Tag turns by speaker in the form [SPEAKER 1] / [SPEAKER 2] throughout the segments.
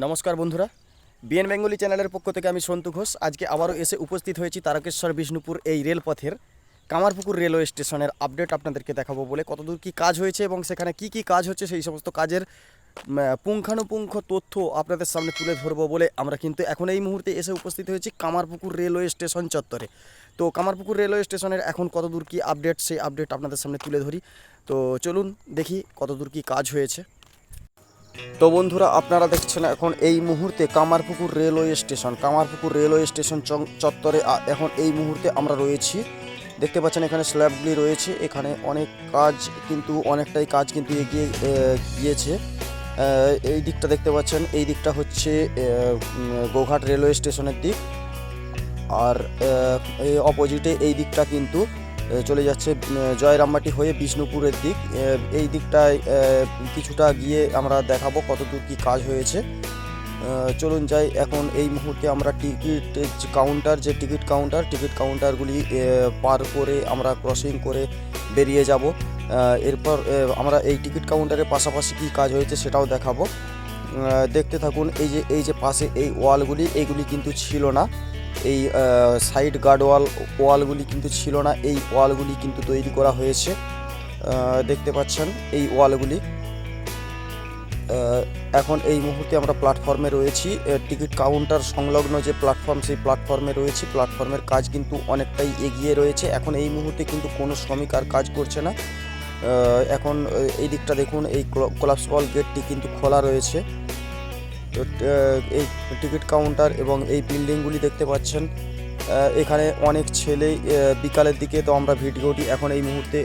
[SPEAKER 1] নমস্কার বন্ধুরা। BN Bengali চ্যানেলের পক্ষ থেকে আমি সন্তু ঘোষ। আজকে আবারও এসে উপস্থিত হয়েছি তারকেশ্বর, বিষ্ণুপুর এই রেলপথের কামারপুকুর রেলওয়ে স্টেশনের আপডেট আপনাদেরকে দেখাবো বলে। কতদূর কি কাজ হয়েছে এবং সেখানে কি কি কাজ হচ্ছে সেই সমস্ত কাজের পুঙ্খানুপুঙ্খ তথ্য আপনাদের সামনে তুলে ধরবো বলে আমরা কিন্তু এখন এই মুহূর্তে এসে উপস্থিত হয়েছি কামারপুকুর রেলওয়ে স্টেশন চত্বরে। তো কামারপুকুর রেলওয়ে স্টেশনের এখন কতদূর কি আপডেট, সেই আপডেট আপনাদের সামনে তুলে ধরি। তো চলুন দেখি কতদূর কি কাজ হয়েছে। তো বন্ধুরা, আপনারা দেখছেন এখন এই মুহূর্তে Kamarpukur railway station. Kamarpukur railway station চত্বরে এখন এই মুহূর্তে আমরা রয়েছি। দেখতে পাচ্ছেন এখানে স্ল্যাবগুলি রয়েছে। এখানে অনেক কাজ কিন্তু, অনেকটাই কাজ কিন্তু এগিয়ে গিয়েছে। এই দিকটা দেখতে পাচ্ছেন, এই দিকটা হচ্ছে গোঘাট রেলওয়ে স্টেশনের দিক। আর অপোজিটে এই দিকটা কিন্তু চলে যাচ্ছে জয়রামবাটি হয়ে বিষ্ণুপুরের দিক। এই দিকটায় কিছুটা গিয়ে আমরা দেখাবো কতদূর কী কাজ হয়েছে। চলুন যাই, এখন এই মুহূর্তে আমরা টিকিট কাউন্টার যে টিকিট কাউন্টার টিকিট কাউন্টারগুলি পার করে আমরা ক্রসিং করে বেরিয়ে যাব। এরপর আমরা এই টিকিট কাউন্টারের পাশাপাশি কি কাজ হয়েছে সেটাও দেখাবো। দেখতে থাকুন, এই যে এই যে পাশে এই ওয়ালগুলি এইগুলি কিন্তু ছিল না। এই সাইড গার্ড ওয়াল ওয়ালগুলি কিন্তু ছিল না। এই ওয়ালগুলি কিন্তু তৈরি করা হয়েছে। দেখতে পাচ্ছেন এই ওয়ালগুলি এখন এই মুহূর্তে আমরা প্ল্যাটফর্মে রয়েছি। টিকিট কাউন্টার সংলগ্ন যে প্ল্যাটফর্ম সেই প্ল্যাটফর্মে রয়েছি। প্ল্যাটফর্মের কাজ কিন্তু অনেকটাই এগিয়ে রয়েছে। এখন এই মুহূর্তে কিন্তু কোনো শ্রমিক আর কাজ করছে না। এখন এই দিকটা দেখুন, এই কোলাপসবল গেটটি কিন্তু খোলা রয়েছে। এই টিকিট কাউন্টার এবং এই বিল্ডিংগুলি দেখতে পাচ্ছেন। এখানে অনেক ছেলে বিকালের দিকে তো আমরা ভিডিওটি এখন এই মুহূর্তে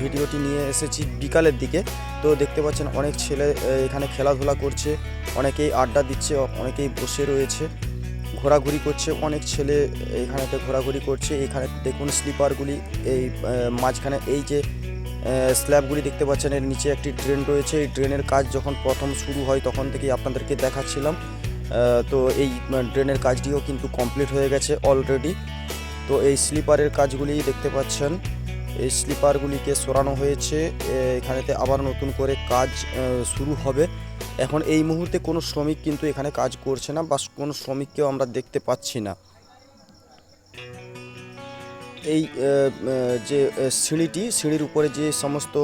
[SPEAKER 1] ভিডিওটি নিয়ে এসেছি বিকালের দিকে। তো দেখতে পাচ্ছেন অনেক ছেলে এখানে খেলাধুলা করছে, অনেকেই আড্ডা দিচ্ছে, অনেকেই বসে রয়েছে, ঘোরাঘুরি করছে। অনেক ছেলে এখানেতে ঘোরাঘুরি করছে। এখানে দেখুন স্লিপারগুলি, এই মাঝখানে এই যে স্ল্যাবগুলি দেখতে পাচ্ছেন, এর নিচে একটি ড্রেন রয়েছে। এই ড্রেনের কাজ যখন প্রথম শুরু হয়, তখন থেকেই আপনাদেরকে দেখাচ্ছিলাম। তো এই ড্রেনের কাজটিও কিন্তু কমপ্লিট হয়ে গেছে অলরেডি। তো এই স্লিপারের কাজগুলি দেখতে পাচ্ছেন। এই স্লিপারগুলিকে সরানো হয়েছে। এখানেতে আবার নতুন করে কাজ শুরু হবে। এখন এই মুহূর্তে কোনো শ্রমিক কিন্তু এখানে কাজ করছে না বা কোনো শ্রমিককেও আমরা দেখতে পাচ্ছি না। এই যে সিঁড়িটি, সিঁড়ির উপরে যে সমস্ত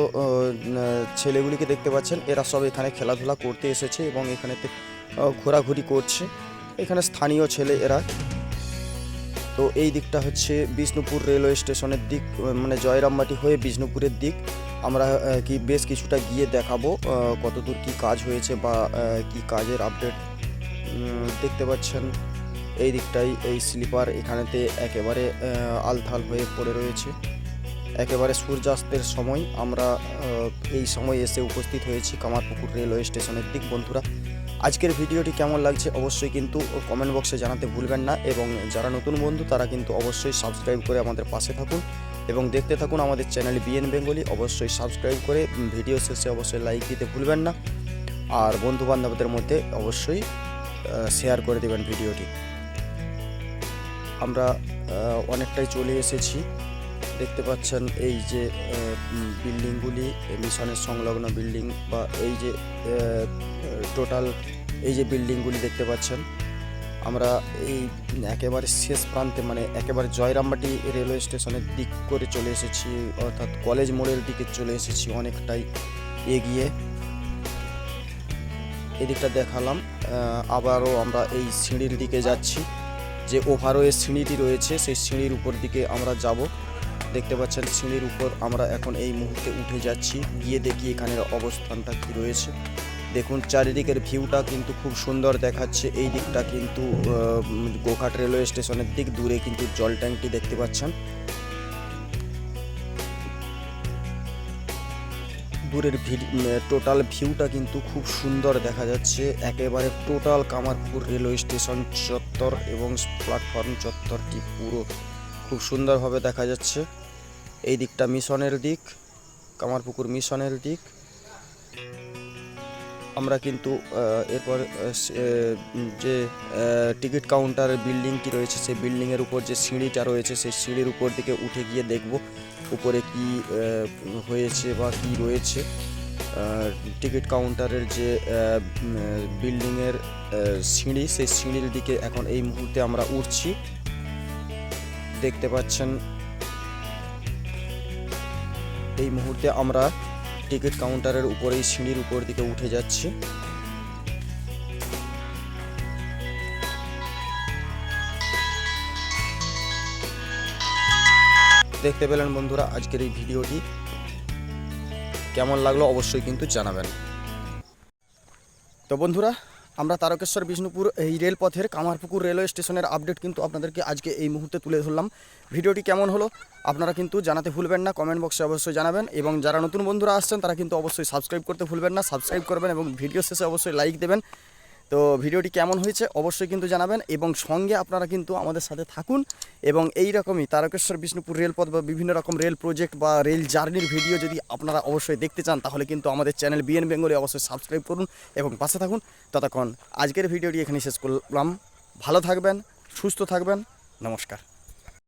[SPEAKER 1] ছেলেগুলিকে দেখতে পাচ্ছেন, এরা সব এখানে খেলাধুলা করতে এসেছে এবং এখানেতে ঘোরাঘুরি করছে। এখানে স্থানীয় ছেলে এরা। তো এই দিকটা হচ্ছে বিষ্ণুপুর রেলওয়ে স্টেশনের দিক মানে জয়রামবাটি হয়ে বিষ্ণুপুরের দিক। আমরা কি বেশ কিছুটা গিয়ে দেখাবো কতদূর কি কাজ হয়েছে বা কি কাজের আপডেট দেখতে পাচ্ছেন। এই দিকটাই, এই স্লিপার এখানেতে একেবারে আলথাল হয়ে পড়ে রয়েছে। একেবারে সূর্যাস্তের সময় আমরা এই সময় এসে উপস্থিত হয়েছি কামারপুকুর রেলওয়ে স্টেশনের দিক বন্ধুরা। আজকের ভিডিওটি কেমন লাগছে অবশ্যই কিন্তু কমেন্ট বক্সে জানাতে ভুলবেন না এবং যারা নতুন বন্ধু তারা কিন্তু অবশ্যই সাবস্ক্রাইব করে আমাদের পাশে থাকুন এবং দেখতে থাকুন আমাদের চ্যানেল বিএন বেঙ্গলি। অবশ্যই সাবস্ক্রাইব করে ভিডিও শেষে অবশ্যই লাইক দিতে ভুলবেন না। আর বন্ধু বান্ধবদের মধ্যে অবশ্যই শেয়ার করে দেবেন ভিডিওটি। আমরা অনেকটাই চলে এসেছি। দেখতে পাচ্ছেন এই যে বিল্ডিংগুলি মিশনের সংলগ্ন বিল্ডিং বা এই যে টোটাল এই যে বিল্ডিংগুলি দেখতে পাচ্ছেন। আমরা এই একেবারে শেষ প্রান্তে মানে একেবারে জয়রামবাটি রেলওয়ে স্টেশনের দিক করে চলে এসেছি, অর্থাৎ কলেজ মোড়ের দিকে চলে এসেছি অনেকটাই এগিয়ে। এদিকটা দেখালাম আবারও আমরা এই সিঁড়ির দিকে যাচ্ছি। যে ওভারওয়ে সিঁড়িটি রয়েছে, সেই সিঁড়ির উপর দিকে আমরা যাব। দেখতে পাচ্ছেন সিঁড়ির উপর আমরা এখন এই মুহূর্তে উঠে যাচ্ছি। গিয়ে দেখি এখানের অবস্থানটা কী রয়েছে। দেখুন, চারিদিকের ভিউটা কিন্তু খুব সুন্দর দেখাচ্ছে। এই দিকটা কিন্তু গোঘাট রেলওয়ে স্টেশনের দিক দূরে কিন্তু জল ট্যাঙ্কটি দেখতে পাচ্ছেন। দূরের টোটাল ভিউটা কিন্তু খুব সুন্দর দেখা যাচ্ছে। একেবারে টোটাল কামারপুর রেলওয়ে স্টেশন চত্বর এবং প্ল্যাটফর্ম চত্বরটি পুরো খুব সুন্দরভাবে দেখা যাচ্ছে। এই দিকটা মিশনের দিক, কামারপুকুর মিশনের দিক। আমরা কিন্তু এরপর যে টিকিট কাউন্টার বিল্ডিংটি রয়েছে, সেই বিল্ডিংয়ের উপর যে সিঁড়িটা রয়েছে, সেই সিঁড়ির উপর দিকে উঠে গিয়ে দেখব। উপরে কি হয়েছে বা কি রয়েছে। টিকিট কাউন্টারের যে বিল্ডিংয়ের সিঁড়ি, সেই সিঁড়ির দিকে এখন এই মুহূর্তে আমরা উঠছি। দেখতে পাচ্ছেন, এই মুহূর্তে আমরা টিকিট কাউন্টারের উপরেই সিঁড়ির উপর দিকে উঠে যাচ্ছি। দেখতে পেলেন বন্ধুরা আজকের এই ভিডিওটি। কেমন লাগল অবশ্যই কিন্তু জানাবেন। তো বন্ধুরা, আমরা তারকেশ্বর, বিষ্ণুপুর এই রেলপথের কামারপুকুর রেলওয়ে স্টেশনের আপডেট কিন্তু আপনাদেরকে আজকে এই মুহূর্তে তুলে ধরলাম। ভিডিওটি কেমন হলো আপনারা কিন্তু জানাতে ভুলবেন না, কমেন্ট বক্সে অবশ্যই জানাবেন এবং যারা নতুন বন্ধুরা আসছেন তারা কিন্তু অবশ্যই সাবস্ক্রাইব করতে ভুলবেন না, সাবস্ক্রাইব করবেন এবং ভিডিও শেষে অবশ্যই লাইক দেবেন। তো ভিডিওটি কেমন হয়েছে অবশ্যই কিন্তু জানাবেন এবং সঙ্গে আপনারা কিন্তু আমাদের সাথে থাকুন এবং এই রকমই তারকেশ্বর, বিষ্ণুপুর রেলপথ বা বিভিন্ন রকম রেল প্রজেক্ট বা রেল জার্নির ভিডিও যদি আপনারা অবশ্যই দেখতে চান, তাহলে কিন্তু আমাদের চ্যানেল বিএন বেঙ্গলি অবশ্যই সাবস্ক্রাইব করুন এবং পাশে থাকুন। ততক্ষণ আজকের ভিডিওটি এখানে শেষ করলাম। ভালো থাকবেন, সুস্থ থাকবেন। নমস্কার।